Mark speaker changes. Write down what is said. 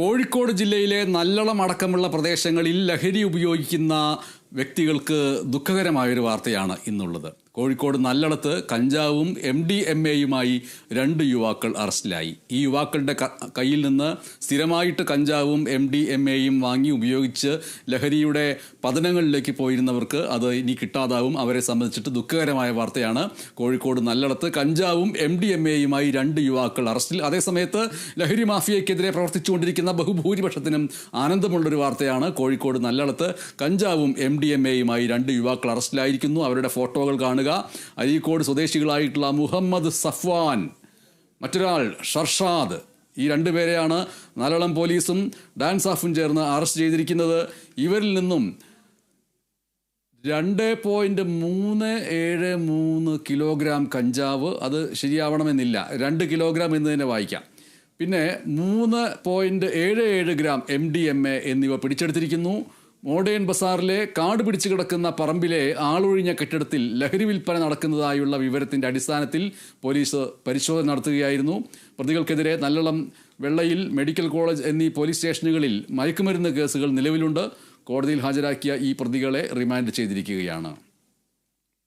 Speaker 1: കോഴിക്കോട് ജില്ലയിലെ നല്ലളം അടക്കമുള്ള പ്രദേശങ്ങളിൽ ലഹരി ഉപയോഗിക്കുന്ന വ്യക്തികൾക്ക് ദുഃഖകരമായൊരു വാർത്തയാണ് ഇന്നുള്ളത്. കോഴിക്കോട് നല്ലടത്ത് കഞ്ചാവും എം ഡി എം എയുമായി രണ്ട് യുവാക്കൾ അറസ്റ്റിലായി. ഈ യുവാക്കളുടെ കയ്യിൽ നിന്ന് സ്ഥിരമായിട്ട് കഞ്ചാവും എം ഡി എം എയും വാങ്ങി ഉപയോഗിച്ച് ലഹരിയുടെ പതനങ്ങളിലേക്ക് പോയിരുന്നവർക്ക് അത് ഇനി കിട്ടാതാവും. അവരെ സംബന്ധിച്ചിട്ട് ദുഃഖകരമായ വാർത്തയാണ് കോഴിക്കോട് നല്ലടത്ത് കഞ്ചാവും എം ഡി എം എയുമായി രണ്ട് യുവാക്കൾ അറസ്റ്റിൽ. അതേസമയത്ത് ലഹരി മാഫിയയ്ക്കെതിരെ പ്രവർത്തിച്ചുകൊണ്ടിരിക്കുന്ന ബഹുഭൂരിപക്ഷത്തിനും ആനന്ദമുള്ളൊരു വാർത്തയാണ് കോഴിക്കോട് നല്ലടത്ത് കഞ്ചാവും എം ഡി എം എയുമായി രണ്ട് യുവാക്കൾ അറസ്റ്റിലായിരിക്കുന്നു. അവരുടെ ഫോട്ടോകൾ കാണുക. അരീക്കോട് സ്വദേശികളായിട്ടുള്ള മുഹമ്മദ് സഫ്വാൻ മറ്റൊരാൾ ഷർഷാദ്. ഈ രണ്ടുപേരെയാണ് നാലോളം പോലീസും ഡാൻസ് ഓഫും ചേർന്ന് അറസ്റ്റ് ചെയ്തിരിക്കുന്നത്. ഇവരിൽ നിന്നും രണ്ട് പോയിന്റ് മൂന്ന് ഏഴ് മൂന്ന് കിലോഗ്രാം കഞ്ചാവ് അത് ശരിയാവണമെന്നില്ല. രണ്ട് കിലോഗ്രാം എന്ന് തന്നെ വായിക്കാം. പിന്നെ മൂന്ന് പോയിന്റ് ഏഴ് ഏഴ് gram M D M A എന്നിവ പിടിച്ചെടുത്തിരിക്കുന്നു. മോഡേൺ ബസാറിലെ കാട് പിടിച്ചു കിടക്കുന്ന പറമ്പിലെ ആളൊഴിഞ്ഞ കെട്ടിടത്തിൽ ലഹരി വിൽപ്പന നടക്കുന്നതായുള്ള വിവരത്തിന്റെ അടിസ്ഥാനത്തിൽ പോലീസ് പരിശോധന നടത്തുകയായിരുന്നു. പ്രതികൾക്കെതിരെ നല്ലളം വെള്ളയിൽ മെഡിക്കൽ കോളേജ് എന്നീ പോലീസ് സ്റ്റേഷനുകളിൽ മയക്കുമരുന്ന് കേസുകൾ നിലവിലുണ്ട്. കോടതിയിൽ ഹാജരാക്കിയ ഈ പ്രതികളെ റിമാൻഡ് ചെയ്തിരിക്കുകയാണ്.